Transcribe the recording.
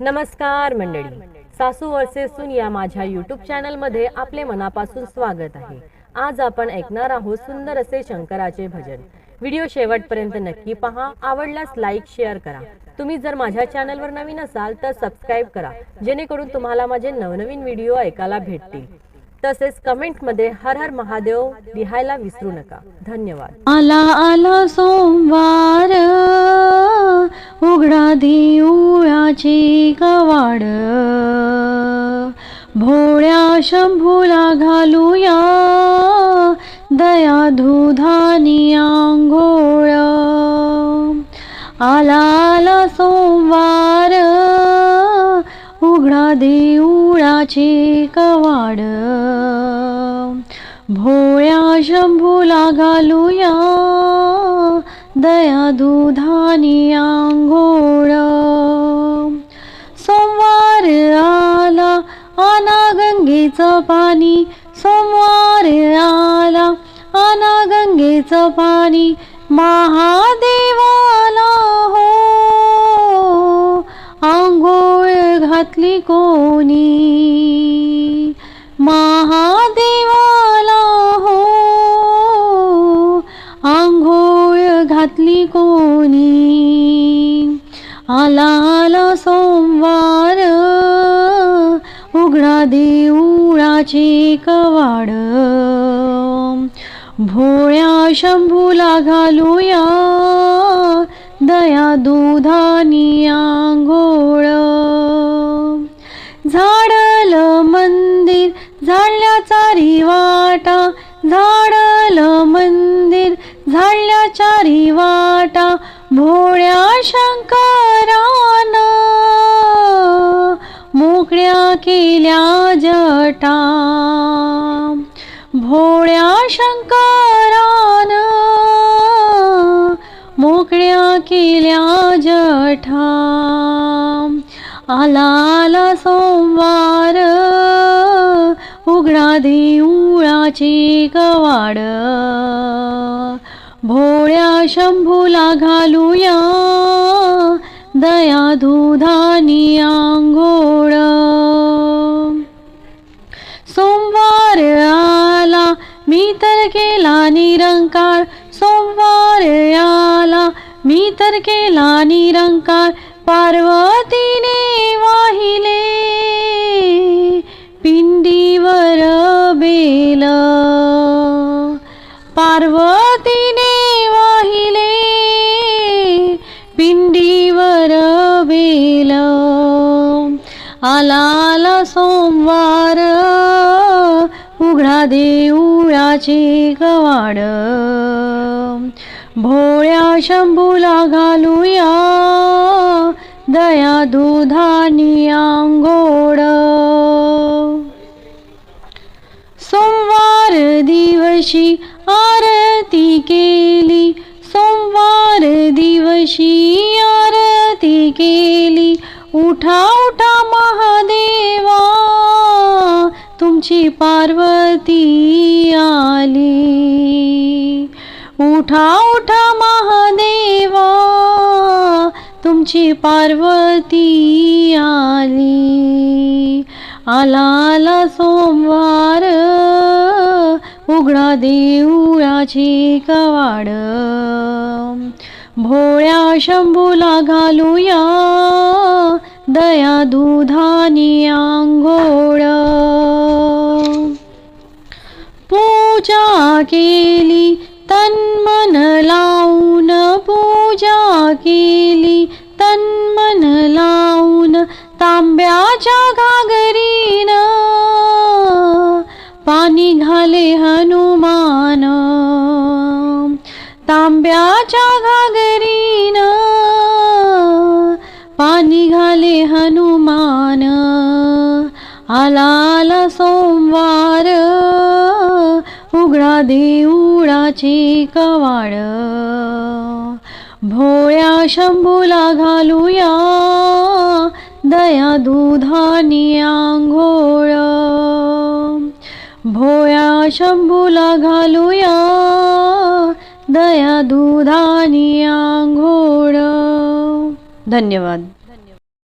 नमस्कार मंडळी. सासू वर्सेस सून या माझ्या युट्यूब चॅनलमध्ये आपले मनापासून स्वागत आहे. आज आपण ऐकणार आहोत सुंदर असे शंकराचे भजन. व्हिडिओ शेवटपर्यंत नक्की पहा आवडल्यास लाईक शेअर करा. तुम्ही जर माझ्या चॅनलवर नवीन असाल तर सबस्क्राईब करा जेणेकरून तुम्हाला माझे नवनवीन व्हिडिओ ऐकायला भेटतील. तसेच कमेंटमध्ये हर हर महादेव लिहायला विसरू नका. धन्यवाद. आला आला सोमवार. उघडा देऊळाचे झाड भोळ्या शंभूला घालूया दया धुधानी आंघोळ. आला आला सोमवार उघडा देऊळाचे कवाड. भोळ्या शंभूला घालूया दया दुधानी आंघोळ. गंगेचं पाणी महादेवाला हो. आंघोळ घातली कोणी? महादेवाला हो. आंघोळ घातली कोणी? आला आला सोमवार. उघडा देऊळाचे कवाड. भोळ्या शंभूला घालूया दया दुधानी आंघोळ. झाडलं मंदिर झाडल्या चारी वाटा झाडलं मंदिर झाडल्या चारी वाटा भोळ्या शंकरान मोकळ्या केल्या जटा. भोळ्या शंकरान मोकळ्या केल्या जठा. आला आला सोमवार उघडा देऊळाचे कवाड भोळ्या शंभूला घालूया दया दुधानी आंघोळ. निरंकार सोमवार आला. मी तर केला निरंकार पार्वतीने वाहिले. पिंडीवर बेल. पार्वतीने वाहिले. पिंडीवर बेल. आला आला सोमवार देऊळाचे कवाड भोळ्या शंभूला घालूया दया दुधानी आंघोळ सोमवार दिवशी आरती केली सोमवार दिवशी आरती केली. उठा उठा महादेवा तुमची पार्वती उठा उठा महादेवा तुमची पार्वती आली. आला आला सोमवार उघडा देऊळाची कवाड. भोळ्या शंभूला घालूया दया दुधानी आंघोळ. पूजा के तांब्याच्या घागरीन पाणी घाले हनुमान. आला आला सोमवार उघडा देऊळाचे कवाड. भोळ्या शंभूला घालूया दया दुधानी आंघोळ. भोळ्या शंभूला घालूया दया दुधानी आंघोळ धन्यवाद